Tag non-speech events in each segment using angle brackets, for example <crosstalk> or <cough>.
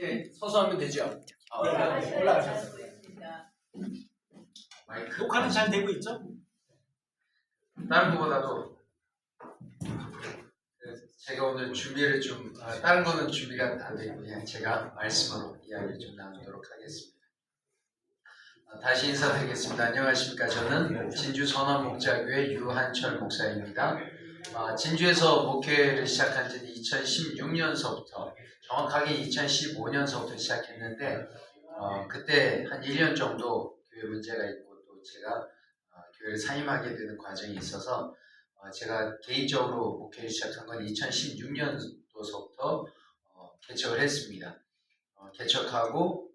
이렇게 서서 하면 되죠. 아, 네, 올라가셨어요. 마이크 녹화는 잘 되고 있죠? 다른 것보다도 그 제가 오늘 준비를 좀 아, 다른 거는 준비가 안 되고 그냥 제가 말씀으로 이야기를 좀 나누도록 하겠습니다. 아, 다시 인사드리겠습니다. 안녕하십니까? 저는 진주 선원 목자교회 유한철 목사입니다. 아, 진주에서 목회를 시작한 지는 2016년서부터 정확하게 2015년서부터 시작했는데 어, 그때 한 1년 정도 교회 문제가 있고 또 제가 어, 교회를 사임하게 되는 과정이 있어서 어, 제가 개인적으로 목회를 시작한 건 2016년도서부터 어, 개척을 했습니다. 어, 개척하고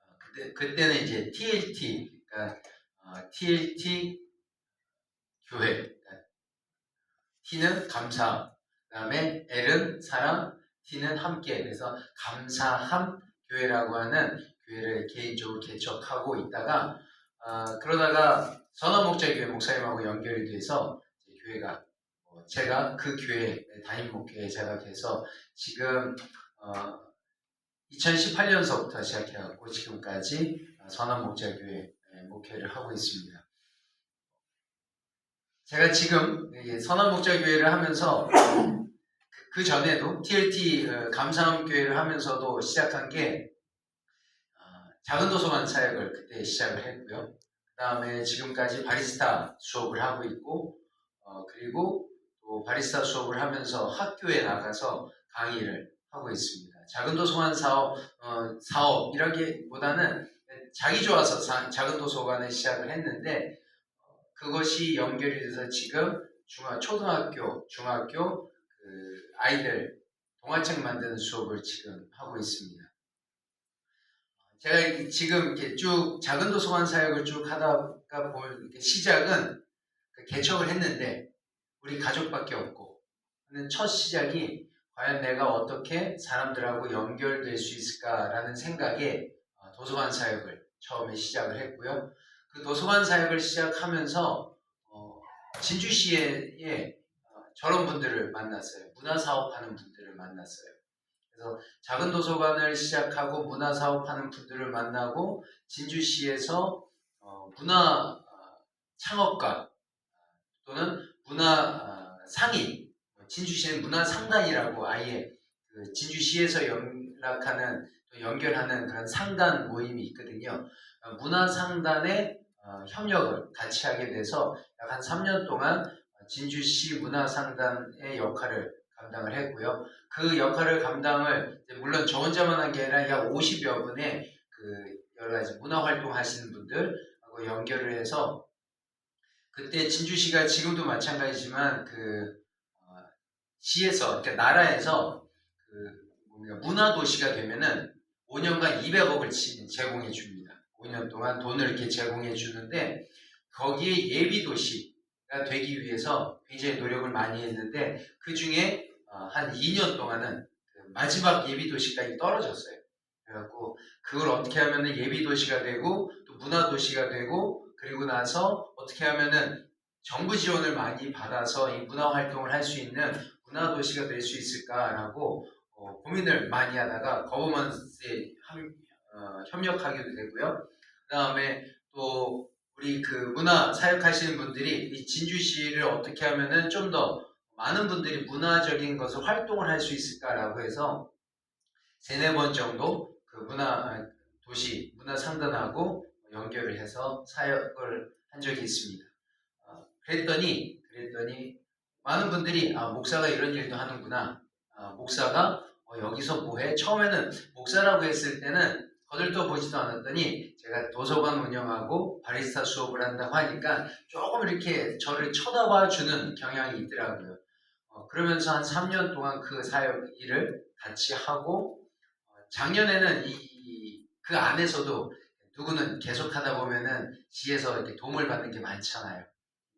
어, 그때 그때는 이제 TLT 그러니까 어, TLT 교회 그러니까 T는 감사 그다음에 L은 사랑 T는 함께 그래서 감사함 교회라고 하는 교회를 개인적으로 개척하고 있다가 아, 그러다가 선언목자교회 목사님하고 연결이 돼서 교회가 어, 제가 그 교회 담임 목회자가 돼서 지금 어, 2018년서부터 시작해갖고 지금까지 선언목자교회 목회를 하고 있습니다. 제가 지금 이 선언목자교회를 하면서 그 전에도 TLT 어, 감사함 교회를 하면서도 시작한 게 어, 작은 도서관 사역을 그때 시작을 했고요. 그 다음에 지금까지 바리스타 수업을 하고 있고 어, 그리고 또 바리스타 수업을 하면서 학교에 나가서 강의를 하고 있습니다. 작은 도서관 사업 어, 사업이라기보다는 자기 좋아서 사- 작은 도서관을 시작을 했는데 어, 그것이 연결이 돼서 지금 중학 초등학교 중학교 그 아이들 동화책 만드는 수업을 지금 하고 있습니다. 제가 지금 이렇게 쭉 작은 도서관 사역을 쭉 하다가 볼 시작은 그 개척을 했는데 우리 가족밖에 없고 하는 첫 시작이 과연 내가 어떻게 사람들하고 연결될 수 있을까라는 생각에 어, 도서관 사역을 처음에 시작을 했고요. 그 도서관 사역을 시작하면서 어, 진주시에 어, 저런 분들을 만났어요. 문화 사업하는 분들을 만났어요. 그래서 작은 도서관을 시작하고 문화 사업하는 분들을 만나고 진주시에서 어, 문화 어, 창업가 또는 문화 어, 상인 진주시는 문화 상단이라고 아예 그 진주시에서 연락하는 또 연결하는 그런 상단 모임이 있거든요. 어, 문화 상단의 어, 협력을 같이 하게 돼서 약 한 3년 동안 어, 진주시 문화 상단의 역할을 감당을 했고요. 그 역할을 감당을 물론 저 혼자만 한 게 아니라 약 50여 분의 그 여러 가지 문화 활동 하시는 분들하고 연결을 해서 그때 진주시가 지금도 마찬가지지만 그 어, 시에서 그러니까 나라에서 그 문화 도시가 되면은 5년간 200억을 제공해 줍니다. 5년 동안 돈을 이렇게 제공해 주는데 거기에 예비 도시가 되기 위해서 굉장히 노력을 많이 했는데 그 중에 어, 한 2년 동안은 그 마지막 예비 도시까지 떨어졌어요. 그래갖고 그걸 어떻게 하면은 예비 도시가 되고 또 문화 도시가 되고 그리고 나서 어떻게 하면은 정부 지원을 많이 받아서 이 문화 활동을 할 수 있는 문화 도시가 될 수 있을까라고 어, 고민을 많이 하다가 거버먼스에 함- 어, 협력하기도 되고요. 그 다음에 또 우리 그 문화 사역하시는 분들이 이 진주시를 어떻게 하면은 좀더 많은 분들이 문화적인 것을 활동을 할 수 있을까라고 해서 세네 번 정도 그 문화 아, 도시 문화 상단하고 연결을 해서 사역을 한 적이 있습니다. 어, 그랬더니 그랬더니 많은 분들이 아 목사가 이런 일도 하는구나. 아, 목사가 어, 여기서 뭐해? 처음에는 목사라고 했을 때는 거들떠 보지도 않았더니 제가 도서관 운영하고 바리스타 수업을 한다고 하니까 조금 이렇게 저를 쳐다봐 주는 경향이 있더라고요. 어, 그러면서 한 3년 동안 그 사역 일을 같이 하고 어, 작년에는 이 그 안에서도 누구는 계속 하다 보면은 지에서 이렇게 도움을 받는 게 많잖아요.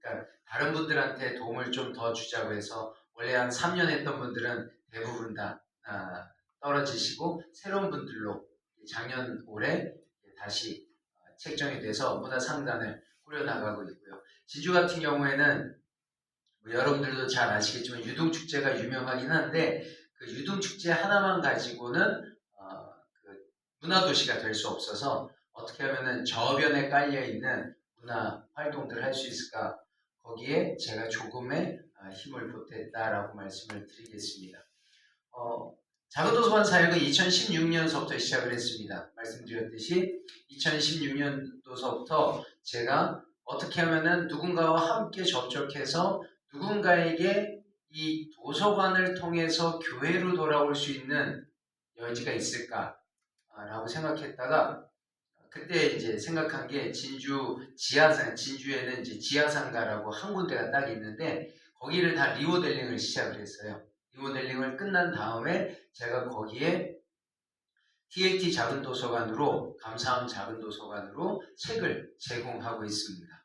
그러니까 다른 분들한테 도움을 좀 더 주자고 해서 원래 한 3년 했던 분들은 대부분 다 아, 떨어지시고 새로운 분들로 작년 올해 다시 어, 책정이 돼서 문화 상단을 꾸려나가고 있고요. 진주 같은 경우에는 뭐 여러분들도 잘 아시겠지만 유동 축제가 유명하긴 한데 그 유동 축제 하나만 가지고는 어, 문화 도시가 될 수 없어서 어떻게 하면은 저변에 깔려 있는 문화 활동들을 할수 있을까? 거기에 제가 조금의 아, 힘을 보탰다라고 말씀을 드리겠습니다. 어, 작은 도서관 사역은 2016년서부터 시작을 했습니다. 말씀드렸듯이 2016년도서부터 제가 어떻게 하면은 누군가와 함께 접촉해서 누군가에게 이 도서관을 통해서 교회로 돌아올 수 있는 여지가 있을까라고 생각했다가 그때 이제 생각한 게 진주 지하상 진주에는 이제 지하상가라고 한 군데가 딱 있는데 거기를 다 리모델링을 시작을 했어요. 리모델링을 끝난 다음에 제가 거기에 TLT 작은 도서관으로 감사함 작은 도서관으로 책을 제공하고 있습니다.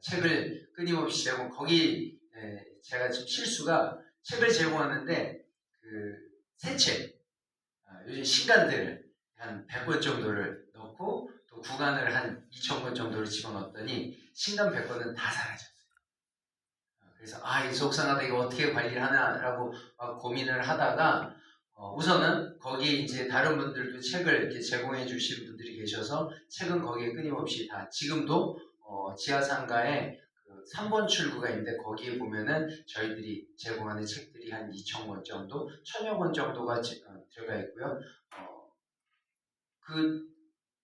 책을 끊임없이 제공 거기 에, 제가 지금 실수가 책을 제공하는데 그 새 책, 아, 요즘 신간들 한 100권 정도를 넣고 또 구간을 한 2,000권 정도를 집어넣었더니 신간 100권은 다 사라졌어요. 아, 그래서 아, 이 속상하다 이거 어떻게 관리를 하나라고 막 고민을 하다가 어, 우선은 거기에 이제 다른 분들도 책을 이렇게 제공해 주신 분들이 계셔서 책은 거기에 끊임없이 다 지금도 어, 지하상가에 그 3번 출구가 있는데 거기에 보면은 저희들이 제공하는 책들이 한 2,000권 정도, 1,000여 권 정도가 지- 어, 들어가 있고요. 어, 그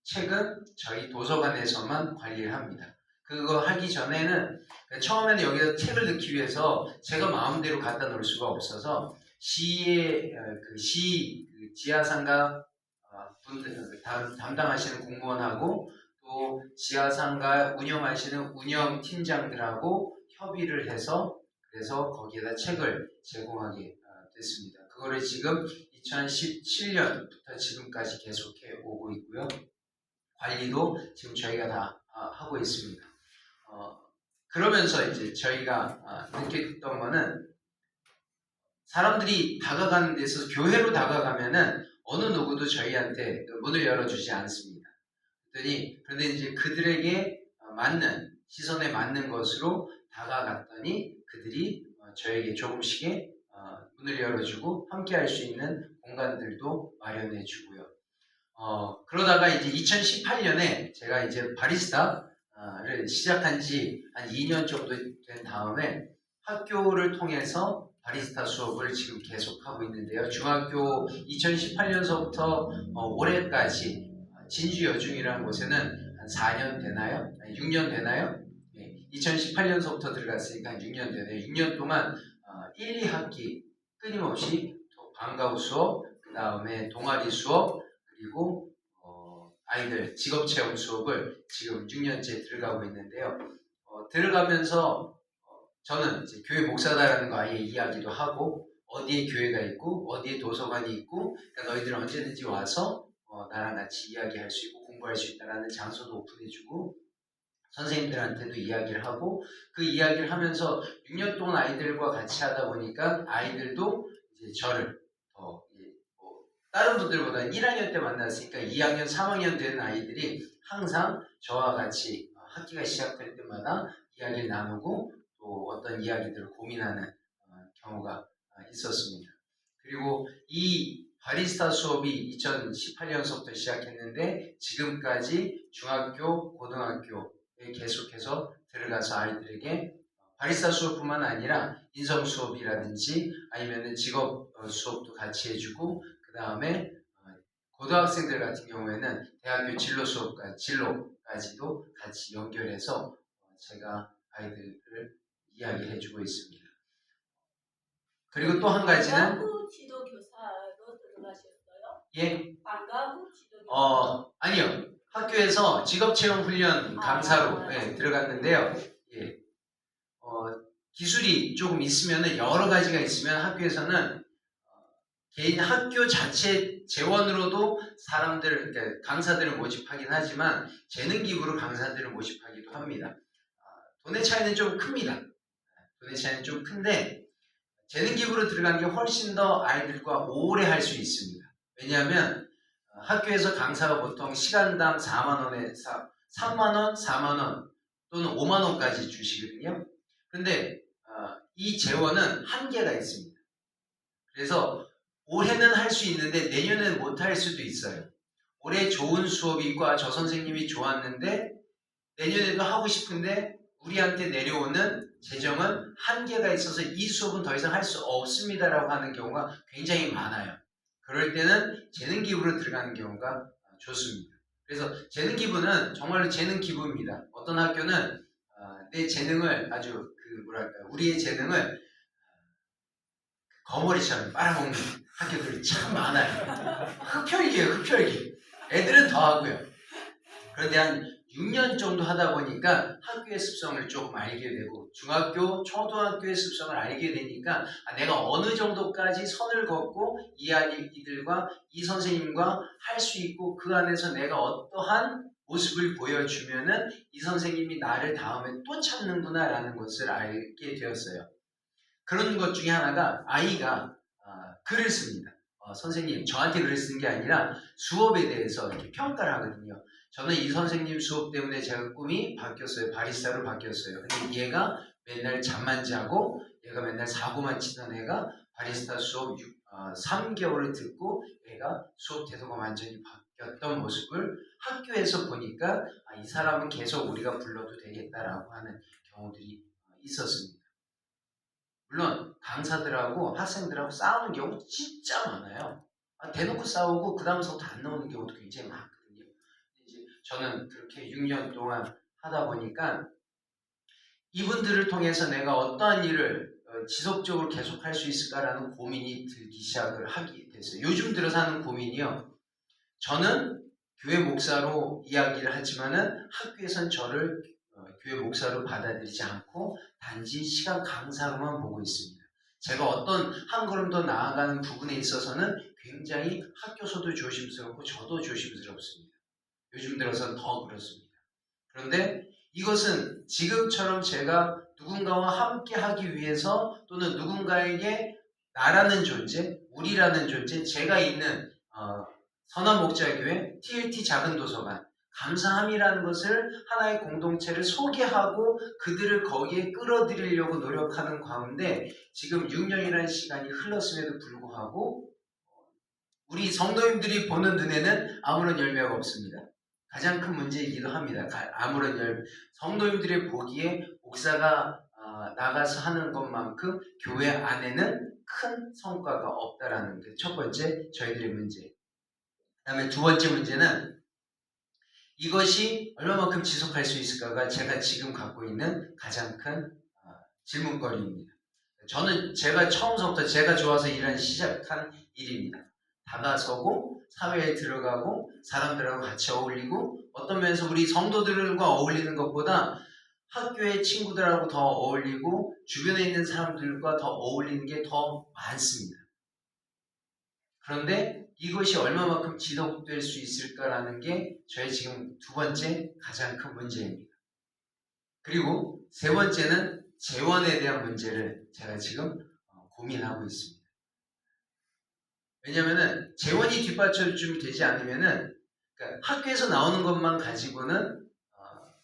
책은 저희 도서관에서만 관리를 합니다. 그거 하기 전에는 처음에는 여기서 책을 넣기 위해서 제가 마음대로 갖다 놓을 수가 없어서 시의 어, 그시 그 지하상가 어, 분들 담- 담당하시는 공무원하고 또 지하상가 운영하시는 운영 팀장들하고 협의를 해서 그래서 거기에다 책을 제공하게 어, 됐습니다. 그거를 지금 2017년부터 지금까지 계속해 오고 있고요. 관리도 지금 저희가 다 아, 하고 있습니다. 어, 그러면서 이제 저희가 아, 느꼈던 거는 사람들이 다가가는 데서 교회로 다가가면은 어느 누구도 저희한테 그 문을 열어주지 않습니다. 그랬더니 그런데 이제 그들에게 어, 맞는 시선에 맞는 것으로 다가갔더니 그들이 어, 저에게 조금씩의 어, 문을 열어주고 함께할 수 있는 공간들도 마련해 주고요. 어, 그러다가 이제 2018년에 제가 이제 바리스타를 시작한 지 한 2년 정도 된 다음에 학교를 통해서 바리스타 수업을 지금 계속하고 있는데요. 중학교 2018년서부터 올해까지 진주 여중이라는 곳에는 한 4년 되나요? 아니, 6년 되나요? 2018년서부터 들어갔으니까 한 6년 되네요. 6년 동안 어, 1, 2학기 끊임없이 또 방과후 수업, 그 다음에 동아리 수업, 그리고 어, 아이들 직업 체험 수업을 지금 6년째 들어가고 있는데요. 어, 들어가면서 어, 저는 교회 목사다라는 거 아예 이야기도 하고 어디에 교회가 있고 어디에 도서관이 있고 그러니까 너희들은 언제든지 와서 어, 나랑 같이 이야기할 수 있고 공부할 수 있다라는 장소도 오픈해주고 선생님들한테도 이야기를 하고 그 이야기를 하면서 6년 동안 아이들과 같이 하다 보니까 아이들도 이제 저를 더 뭐 다른 분들보다 1학년 때 만났으니까 2학년, 3학년 되는 아이들이 항상 저와 같이 학기가 시작될 때마다 이야기를 나누고 또 어떤 이야기들을 고민하는 어, 경우가 어, 있었습니다. 그리고 이 바리스타 수업이 2018년서부터 시작했는데 지금까지 중학교, 고등학교에 계속해서 들어가서 아이들에게 바리스타 수업뿐만 아니라 인성 수업이라든지 아니면 직업 어, 수업도 같이 해주고 그 다음에 고등학생들 같은 경우에는 대학교 진로 수업까지 진로까지도 같이 연결해서 어, 제가 아이들을 이야기해주고 있습니다. 그리고 또 한 가지는 방과후 지도 교사 예, 방과후 지도 교사. 어 아니요 학교에서 직업체험 훈련 강사로 아. 예, 들어갔는데요. 예, 어, 기술이 조금 있으면 여러 가지가 있으면 학교에서는 어, 개인 학교 자체 재원으로도 사람들 그러니까 강사들을 모집하긴 하지만 재능 기부로 강사들을 모집하기도 합니다. 아, 돈의 차이는 좀 큽니다. 돈의 차이는 좀 큰데 재능 기부로 들어간 게 훨씬 더 아이들과 오래 할 수 있습니다. 왜냐하면 어, 학교에서 강사가 보통 시간당 4만 원에 3만 원, 4만 원 또는 5만 원까지 주시거든요. 근데 어, 이 재원은 한계가 있습니다. 그래서 올해는 할 수 있는데 내년에는 못 할 수도 있어요. 올해 좋은 수업이 있고 아, 저 선생님이 좋았는데 내년에도 하고 싶은데 우리한테 내려오는 재정은 한계가 있어서 이 수업은 더 이상 할 수 없습니다라고 하는 경우가 굉장히 많아요. 그럴 때는 재능 기부로 들어가는 경우가 좋습니다. 그래서 재능 기부는 정말로 재능 기부입니다. 어떤 학교는 아, 내 재능을 아주 그 뭐랄까 우리의 재능을 거머리처럼 빨아먹는 학교들이 참 많아요. 흡혈귀예요, 흡혈귀. 애들은 더 하고요. 그런데 한 6년 정도 하다 보니까 학교의 습성을 조금 알게 되고 중학교, 초등학교의 습성을 알게 되니까 아, 내가 어느 정도까지 선을 걷고 이 아이들과 이 선생님과 할 수 있고 그 안에서 내가 어떠한 모습을 보여주면은 이 선생님이 나를 다음에 또 찾는구나라는 것을 알게 되었어요. 그런 것 중에 하나가 아이가 아, 글을 씁니다. 어, 선생님 저한테 글을 쓰는 게 아니라 수업에 대해서 이렇게 평가를 하거든요. 저는 이 선생님 수업 때문에 제가 꿈이 바뀌었어요. 바리스타로 바뀌었어요. 근데 얘가 맨날 잠만 자고 얘가 맨날 사고만 치던 애가 바리스타 수업 3개월을 듣고 얘가 수업 태도가 완전히 바뀌었던 모습을 학교에서 보니까 아, 이 사람은 계속 우리가 불러도 되겠다라고 하는 경우들이 있었습니다. 물론 강사들하고 학생들하고 싸우는 경우 진짜 많아요. 아, 대놓고 싸우고 그 다음서부터 안 나오는 경우도 굉장히 많거든요. 저는 그렇게 6년 동안 하다 보니까 이분들을 통해서 내가 어떠한 일을 어, 지속적으로 계속할 수 있을까라는 고민이 들기 시작을 하게 됐어요. 요즘 들어서 하는 고민이요. 저는 교회 목사로 이야기를 하지만은 학교에선 저를 어, 교회 목사로 받아들이지 않고 단지 시간 강사로만 보고 있습니다. 제가 어떤 한 걸음 더 나아가는 부분에 있어서는 굉장히 학교서도 조심스럽고 저도 조심스럽습니다. 요즘 들어서는 더 그렇습니다. 그런데 이것은 지금처럼 제가 누군가와 함께 하기 위해서 또는 누군가에게 나라는 존재, 우리라는 존재, 제가 있는 어, 선한 목자교회, TLT 작은 도서관, 감사함이라는 것을 하나의 공동체를 소개하고 그들을 거기에 끌어들이려고 노력하는 가운데 지금 6년이라는 시간이 흘렀음에도 불구하고 우리 성도님들이 보는 눈에는 아무런 열매가 없습니다. 가장 큰 문제이기도 합니다. 가- 아무런 열매. 성도님들의 보기에 목사가 아, 나가서 하는 것만큼 교회 안에는 큰 성과가 없다라는 게 첫 번째 저희들의 문제. 그다음에 두 번째 문제는 이것이 얼마만큼 지속할 수 있을까가 제가 지금 갖고 있는 가장 큰 아, 질문거리입니다. 저는 제가 처음부터 제가 좋아서 일하기 시작한 일입니다. 다가서고 사회에 들어가고 사람들하고 같이 어울리고 어떤 면에서 우리 성도들과 어울리는 것보다 학교의 친구들하고 더 어울리고 주변에 있는 사람들과 더 어울리는 게 더 많습니다. 그런데 이것이 얼마만큼 지속될 수 있을까라는 게 저의 지금 두 번째 가장 큰 문제입니다. 그리고 세 번째는 재원에 대한 문제를 제가 지금 어, 고민하고 있습니다. 왜냐하면 재원이 뒷받쳐줌이 되지 않으면은 그러니까 학교에서 나오는 것만 가지고는 어,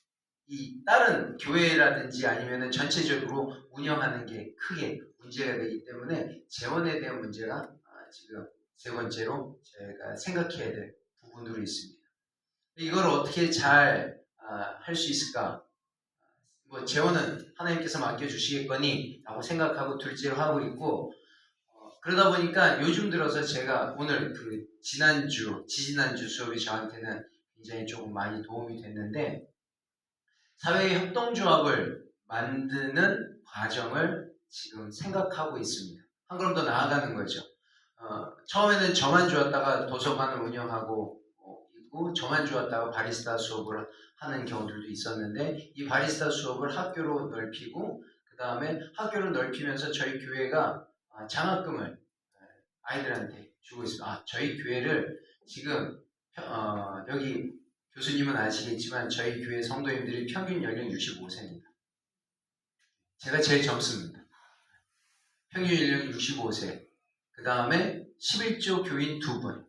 이 다른 교회라든지 아니면은 전체적으로 운영하는 게 크게 문제가 되기 때문에 재원에 대한 문제가 아, 지금 세 번째로 제가 생각해야 될 부분으로 있습니다. 이걸 어떻게 잘 할수 있을까? 뭐 재원은 하나님께서 맡겨주시겠거니 라고 생각하고 둘째로 하고 있고 어, 그러다 보니까 요즘 들어서 제가 오늘 그 지난주 지지난주 수업이 저한테는 굉장히 조금 많이 도움이 됐는데 사회 협동조합을 만드는 과정을 지금 생각하고 있습니다. 한 걸음 더 나아가는 거죠. 어, 처음에는 저만 좋았다가 도서관을 운영하고 어, 있고 저만 좋았다가 바리스타 수업을 하는 경우들도 있었는데 이 바리스타 수업을 학교로 넓히고 그 다음에 학교를 넓히면서 저희 교회가 아, 장학금을 아이들한테 주고 있습니다. 아, 저희 교회를 지금 어, 여기 교수님은 아시겠지만 저희 교회 성도님들이 평균 연령 65세입니다. 제가 제일 젊습니다. 평균 연령 65세. 그 다음에 11조 교인 두 분.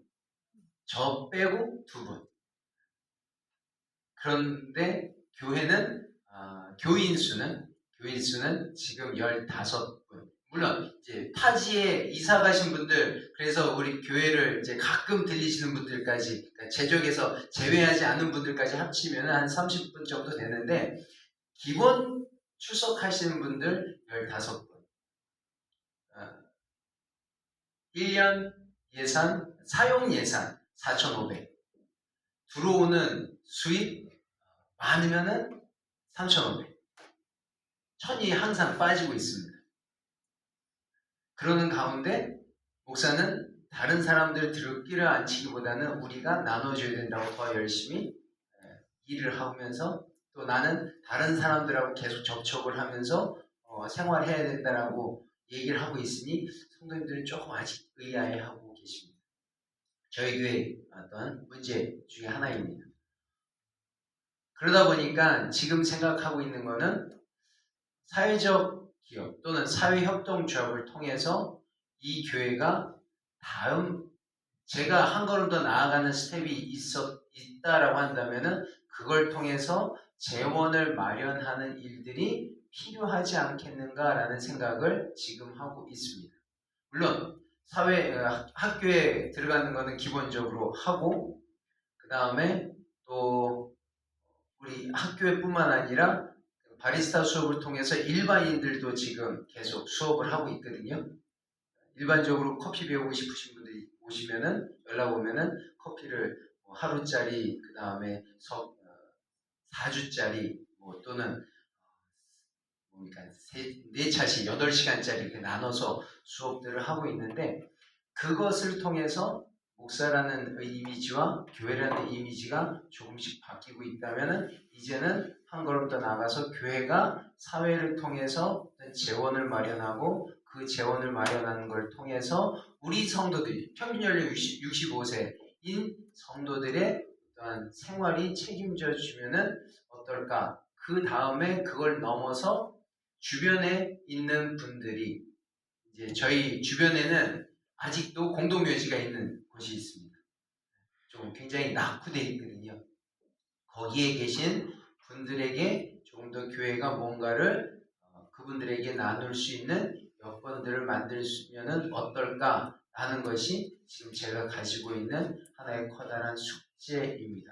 저 빼고 두 분. 그런데 교회는 아, 교인 수는 교인 수는 지금 15분. 물론 이제 타지에 이사 가신 분들 그래서 우리 교회를 이제 가끔 들리시는 분들까지 그러니까 제적에서 제외하지 않은 분들까지 합치면 한 30분 정도 되는데 기본 출석하시는 분들 15분. 어, 1년 예산, 사용 예산 4,500. 들어오는 수입 많으면은 3,500. 천이 항상 빠지고 있습니다. 그러는 가운데 목사는 다른 사람들 들기를 앉히기보다는 우리가 나눠줘야 된다고 더 열심히 에, 일을 하면서 또 나는 다른 사람들하고 계속 접촉을 하면서 어, 생활해야 된다라고 얘기를 하고 있으니 성도님들은 조금 아직 의아해하고 계십니다. 저희 교회 어떤 문제 중에 하나입니다. 그러다 보니까 지금 생각하고 있는 거는 사회적 기업 또는 사회협동조합을 통해서 이 교회가 다음 제가 한 걸음 더 나아가는 스텝이 있었 있다라고 한다면은 그걸 통해서 재원을 마련하는 일들이 필요하지 않겠는가라는 생각을 지금 하고 있습니다. 물론 사회 어, 학교에 들어가는 거는 기본적으로 하고 그 다음에 또 우리 학교뿐만 아니라 바리스타 수업을 통해서 일반인들도 지금 계속 수업을 하고 있거든요. 일반적으로 커피 배우고 싶으신 분들이 오시면은 연락 오면은 커피를 뭐 하루짜리 그 다음에 4주짜리 뭐 또는 세, 네 차씩 8시간짜리 이렇게 나눠서 수업들을 하고 있는데 그것을 통해서 목사라는 이미지와 교회라는 이미지가 조금씩 바뀌고 있다면은 이제는 한 걸음 더 나가서 교회가 사회를 통해서 재원을 마련하고 그 재원을 마련하는 걸 통해서 우리 성도들이 평균 연령 65세인 성도들의 어떠한 생활이 책임져 주면은 어떨까? 그 다음에 그걸 넘어서 주변에 있는 분들이 이제 저희 주변에는 아직도 공동묘지가 있는 곳이 있습니다. 좀 굉장히 낙후되어 있거든요. 거기에 계신 분들에게 조금 더 교회가 뭔가를 어, 그분들에게 나눌 수 있는 여건들을 만들면 어떨까 하는 것이 지금 제가 가지고 있는 하나의 커다란 숙제입니다.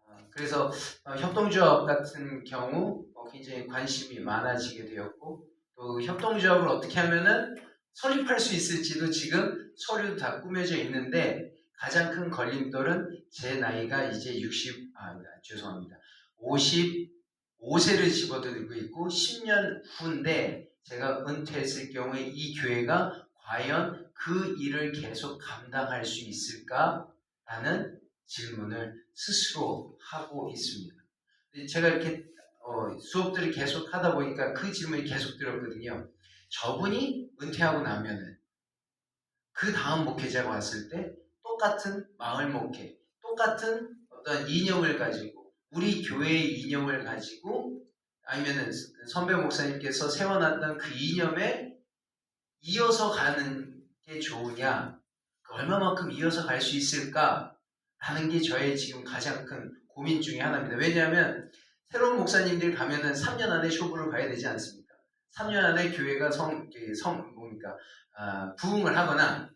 어, 그래서 어, 협동조합 같은 경우 어, 굉장히 관심이 많아지게 되었고 또 협동조합을 어떻게 하면은 설립할 수 있을지도 지금 서류도 다 꾸며져 있는데 가장 큰 걸림돌은 제 나이가 이제 60, 아, 죄송합니다. 55세를 집어들고 있고 10년 후인데 제가 은퇴했을 경우에 이 교회가 과연 그 일을 계속 감당할 수 있을까라는 질문을 스스로 하고 있습니다. 제가 이렇게 어, 수업들을 계속 하다 보니까 그 질문이 계속 들었거든요. 저분이 은퇴하고 나면은 그 다음 목회자가 왔을 때 똑같은 마을 목회, 똑같은 어떤 이념을 가지고 우리 교회의 이념을 가지고 아니면은 선배 목사님께서 세워놨던 그 이념에 이어서 가는 게 좋으냐, 그 얼마만큼 이어서 갈 수 있을까 하는 게 저의 지금 가장 큰 고민 중에 하나입니다. 왜냐하면 새로운 목사님들 가면은 3년 안에 쇼부를 가야 되지 않습니까? 3년 안에 교회가 성, 성 뭡니까? 아, 부흥을 하거나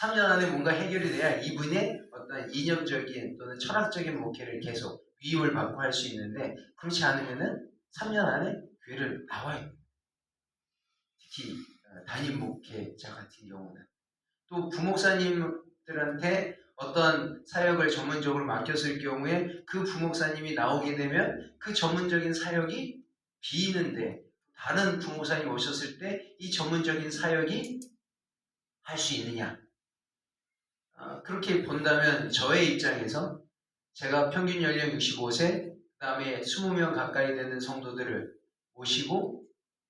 3년 안에 뭔가 해결이 돼야 이분의 어떤 이념적인 또는 철학적인 목회를 계속 위임을 받고 할 수 있는데 그렇지 않으면은 3년 안에 교회를 나와요. 특히 어, 담임 목회자 같은 경우는 또 부목사님들한테 어떤 사역을 전문적으로 맡겼을 경우에 그 부목사님이 나오게 되면 그 전문적인 사역이 비는데 다른 부목사님 오셨을 때 이 전문적인 사역이 할 수 있느냐? 어, 그렇게 본다면 저의 입장에서 제가 평균 연령 65세, 그 다음에 20명 가까이 되는 성도들을 모시고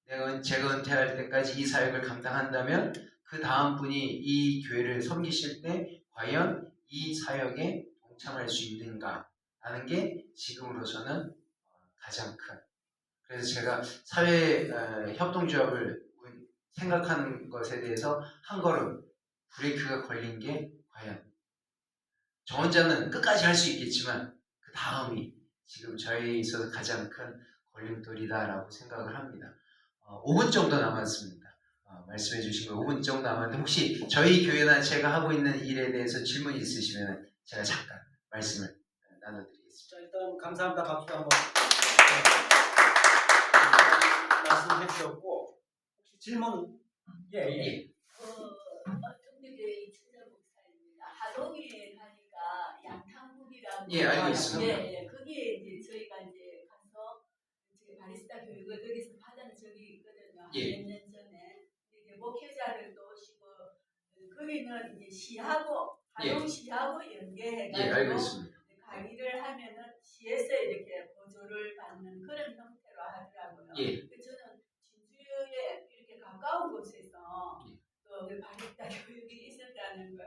내가 제가 은퇴할 때까지 이 사역을 감당한다면 그 다음 분이 이 교회를 섬기실 때 과연 이 사역에 동참할 수 있는가 하는 게 지금으로서는 가장 큰 그래서 제가 사회 어, 협동조합을 생각하는 것에 대해서 한 걸음 브레이크가 걸린 게 과연 저 혼자는 끝까지 할 수 있겠지만 그 다음이 지금 저희에 있어서 가장 큰 걸림돌이다라고 생각을 합니다. 어, 5분 정도 남았습니다. 어, 말씀해 주신 거 5분 정도 남았는데 혹시 저희 교회나 제가 하고 있는 일에 대해서 질문 있으시면 제가 잠깐 말씀을 나눠드리겠습니다. 자, 일단 감사합니다. 박수 한번. 네. 말씀해 주셨고 혹시 질문? 예, 예. 정대교회 이춘자 목사입니다. 하동에 가니까 양탕국이라고 예, 알고 있습니다. 예, 예. 거기에 이제 저희가 이제 가서 저희 바리스타 교육을 거기서 받은 적이 있거든요. 예. 몇년 전에 이제 목회자들도 오시고 그 거기는 이제 시하고 예. 하동 시하고 연계해가지고 예, 알고 있습니다. 강의를 하면은 시에서 이렇게 보조를 받는 그런 형태로 하더라고요. 예. 그 저는 진주에 이렇게 가까운 곳에서 예. 또그 바리스타 교육이 있었다는 걸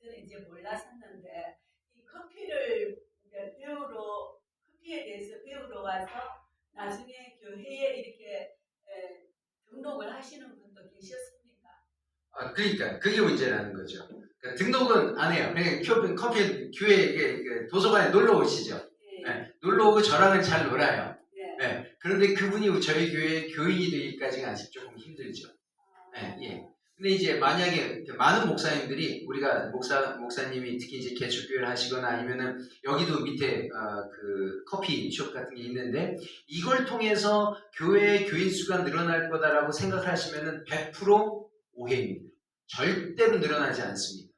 저는 이제 몰랐었는데 이 커피를 이제 배우러 커피에 대해서 배우러 와서 나중에 교회에 이렇게 에, 등록을 하시는 분도 계셨습니까? 아, 그러니까 그게 문제라는 거죠. 그러니까 등록은 안 해요. 그냥 커피, 교회 이게- 도서관에 놀러 오시죠. 예. 네, 놀러 오고 저랑은 잘 놀아요. 네. 네, 그런데 그분이 저희 교회 교인이 되기까지가 아직 조금 힘들죠. 네, 예. 근데 이제 만약에 많은 목사님들이 우리가 목사 목사님이 특히 이제 개척교회를 하시거나 아니면은 여기도 밑에 어, 그 커피숍 같은 게 있는데 이걸 통해서 교회의 교인 수가 늘어날 거다라고 생각하시면은 100% 오해입니다. 절대로 늘어나지 않습니다.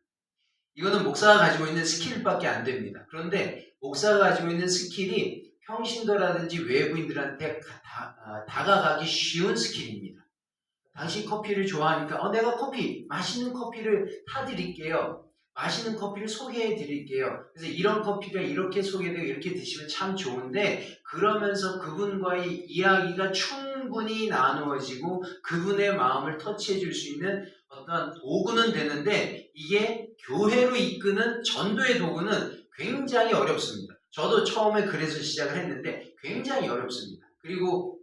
이거는 목사가 가지고 있는 스킬밖에 안 됩니다. 그런데 목사가 가지고 있는 스킬이 평신도라든지 외부인들한테 가- 다, 아, 다가가기 쉬운 스킬입니다. 당신 커피를 좋아하니까 어, 내가 커피 맛있는 커피를 타드릴게요. 맛있는 커피를 소개해 드릴게요. 그래서 이런 커피가 이렇게 소개되고 이렇게 드시면 참 좋은데 그러면서 그분과의 이야기가 충분히 나누어지고 그분의 마음을 터치해 줄 수 있는 어떤 도구는 되는데 이게 교회로 이끄는 전도의 도구는 굉장히 어렵습니다. 저도 처음에 그래서 시작을 했는데 굉장히 어렵습니다. 그리고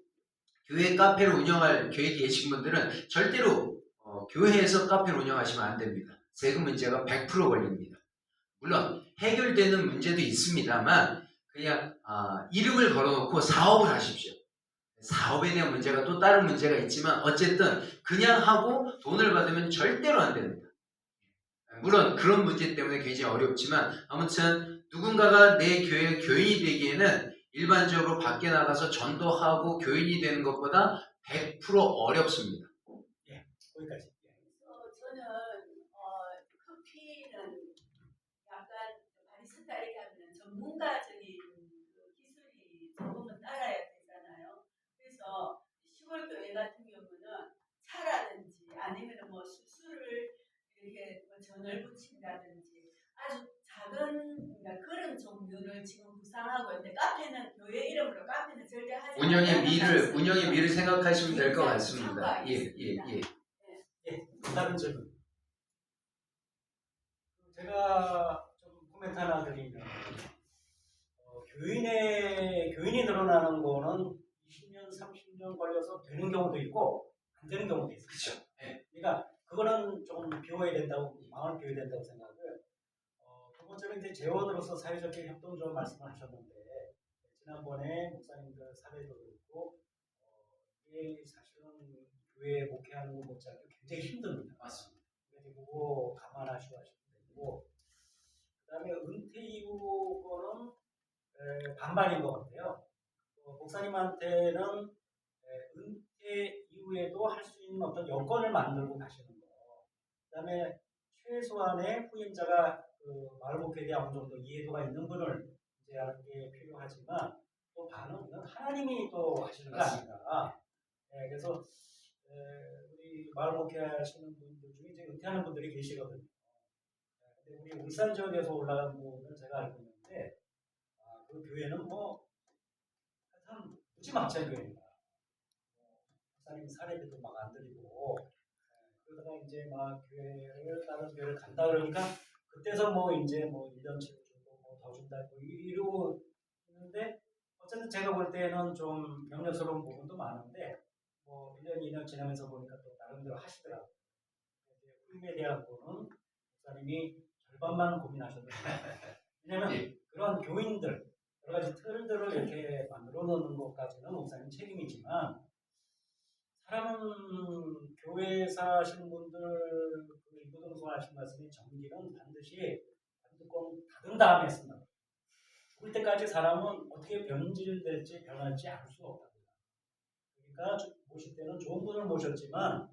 교회 카페를 운영할 계획이 계신 분들은 절대로 어, 교회에서 카페를 운영하시면 안 됩니다. 세금 문제가 100% 걸립니다. 물론 해결되는 문제도 있습니다만 그냥 아, 이름을 걸어놓고 사업을 하십시오. 사업에 대한 문제가 또 다른 문제가 있지만 어쨌든 그냥 하고 돈을 받으면 절대로 안 됩니다. 물론 그런 문제 때문에 굉장히 어렵지만 아무튼 누군가가 내 교회 교인이 되기에는 일반적으로 밖에 나가서 전도하고 교인이 되는 것보다 100% 어렵습니다. 거기까지. 예. 그래서 저는 어, 커피는 약간 바리스타 이렇게 하면 전문가적인 그 기술이 조금은 따라야 되잖아요. 그래서 시골 교회 같은 경우는 차라든지 아니면 뭐 수술을 이렇게 뭐 전을 붙인다든지 아주 작은 그러니까 그런 종류를 지금 구상하고 있는데 카페는 교회 이름으로 카페는 절대 하지 운영의 않는 미를. 운영의 미를 생각하시면 될것 굉장히 같습니다. 참고하겠습니다. 예, 예, 예. 다른 질문. 제가 좀 코멘트 하나 드리면 어, 교인의 교인이 늘어나는 거는 20년, 30년 걸려서 되는 경우도 있고 안 되는 경우도 있어요. 그렇죠. 예. 그러니까 그거는 좀 비워야 된다고 마음을 비워야 된다고 생각을. 어, 두 번째는 이제 재원으로서 사회적인 협동 좀 말씀을 하셨는데 지난번에 목사님들 사례도 그렇고 어, 이게 사실은 교회 목회하는 것 못지않게 굉장히 힘듭니다. 맞습니다. 그래서 그거 하시면 되고 그다음에 은퇴 이후 거는 에, 반반인 것 같아요. 어, 목사님한테는 에, 은퇴 이후에도 할 수 있는 어떤 여건을 만들고 가시는 거. 그다음에 최소한의 후임자가 그 마을 목회에 대한 어느 정도 이해도가 있는 분을 이제하는 게 필요하지만 또 반응은 하나님이 또 하시는 거 아닌가. 네, 예, 그래서 에, 우리 마을 목회하시는 분들 중에 이제 은퇴하는 분들이 계시거든요. 네, 근데 우리 울산 지역에서 올라간 분은 제가 알고 있는데 아, 그 교회는 뭐참 무지막지한 교회입니다. 뭐 목사님 사례비도 막 안 드리고 네, 그러다가 이제 막 교회를 다른 교회를 간다 그러니까 그때서 뭐 이제 뭐 1년 7 더 준다 뭐 이러고 있는데 어쨌든 제가 볼 때는 좀 염려스러운 부분도 많은데 뭐 1년, 2년 지나면서 보니까 또 나름대로 하시더라고요. 꿈에 대한 부분은 목사님이 절반만 고민하셨는데 왜냐면 예. 그런 교인들 여러 가지 틀들을 이렇게 만들어 놓는 것까지는 목사님 책임이지만 사람은 교회에 사신 분들 그 인도동성 하신 말씀이 정기는 반드시 반드건 받은 다음에 쓴다. 죽을 때까지 사람은 어떻게 변질될지 변할지 알 수가 없답니다. 그러니까 주- 모실 때는 좋은 분을 모셨지만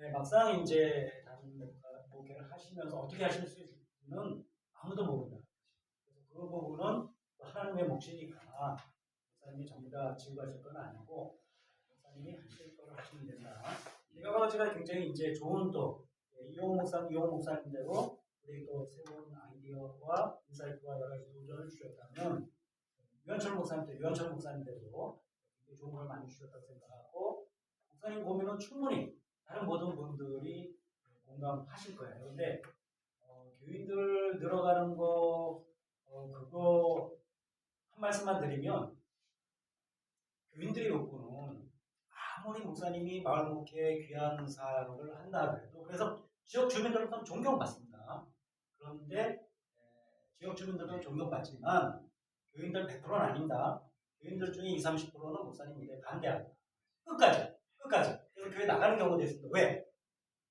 예, 막상 이제 다른 목회를 하시면서 어떻게 하실 수 있는지는 아무도 모른다. 그래서 그 부분은 또 하나님의 몫이니까 목사님이 전부 다 지고 가실 건 아니고 목사님이 하실 거를 하시면 된다. 여러 가지가 굉장히 이제 좋은 또 예, 이용 목사 이용 목사님대로 또 새로운 아이디어와 인사이트와 여러 가지 도전을 주셨다면 유현철 목사님도 유현철 목사님대로 좋은 걸 많이 주셨다고 생각하고 목사님 고민은 충분히 다른 모든 분들이 공감하실 거예요. 그런데 어, 교인들 늘어가는 거 어, 그거 한 말씀만 드리면 교인들의 욕구는 아무리 목사님이 마을 목회에 귀한 사역을 한다 그래도 그래서 지역 주민들로부터 존경받습니다. 그런데 에, 지역 주민들도 존경받지만 교인들 100%는 아닙니다. 교인들 중에 20, 30%는 목사님 일에 반대합니다. 끝까지, 끝까지. 그래서 교회 나가는 경우도 있습니다. 왜?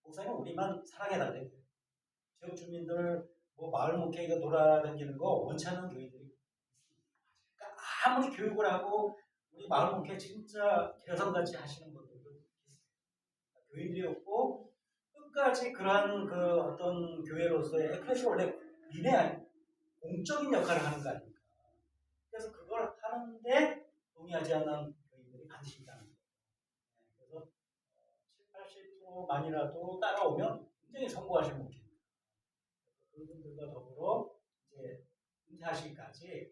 목사님 우리만 사랑해달래. 지역 주민들 뭐 마을 목회가 돌아다니는 거 원치 않는 교인들이. 그러니까 아무리 교육을 하고 우리 마을 목회 진짜 개성같이 하시는 분들도 있습니다. 교인들이 없고 끝까지 그러한 그 어떤 교회로서의 에클레시 원래 아니 공적인 역할을 하는 거 아닙니까? 그래서 그걸 하는데 동의하지 않는 교인들이 반드시 있다는 거예요. 네, 그래서 7, 80%만이라도 따라오면 굉장히 성공하시는 목회입니다. 그분들과 더불어 이제 은퇴하시기까지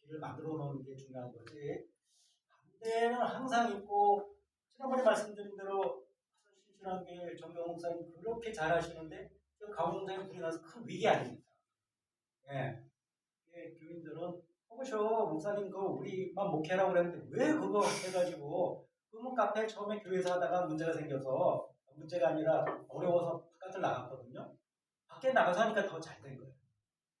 길을 만들어 놓는 게 중요한 거지. 반대는 항상 있고 지난번에 말씀드린 대로 신실한 게 정경 목사님 그렇게 잘 하시는데 그 강원장이 불이 나서 큰 위기 아닙니까? 예. 예, 교인들은 보셔 목사님 그 우리만 목회라고 그랬는데 왜 그거 해가지고 그문 카페 처음에 교회에서 하다가 문제가 생겨서 문제가 아니라 어려워서 바깥을 나갔거든요. 밖에 나가서 하니까 더 잘 된 거예요.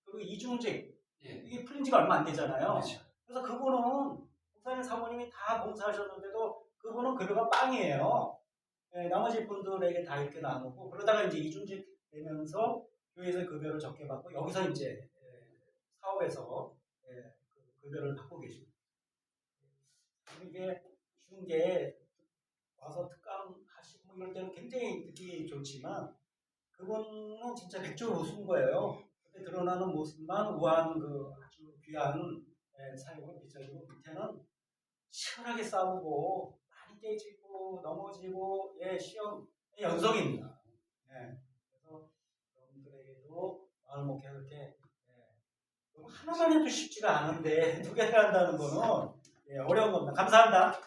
그리고 이중직 예. 이게 풀린 지가 얼마 안 되잖아요. 그렇죠. 그래서 그분은 목사님 사모님이 다 봉사하셨는데도 그분은 급여가 빵이에요. 예, 나머지 분들에게 다 이렇게 나누고 그러다가 이제 이중직 되면서 교회에서 급여를 적게 받고 여기서 이제 예, 사업에서 예, 그 급여를 받고 계십니다. 이게 쉬운 게 와서 특강 하시고 뭐 이럴 때는 굉장히 듣기 좋지만 그분은 진짜 백조로 웃은 거예요. 그때 드러나는 모습만 우아한 그 아주 귀한 예, 사역을 비춰주고 밑에는 시원하게 싸우고 많이 깨지고 넘어지고 예 시험 연속입니다. 예. 그래서 여러분들에게도 마을 목회 그렇게 예, 그럼 하나만 해도 쉽지가 않은데 <laughs> 두 개를 한다는 거는 예, 어려운 겁니다. 감사합니다.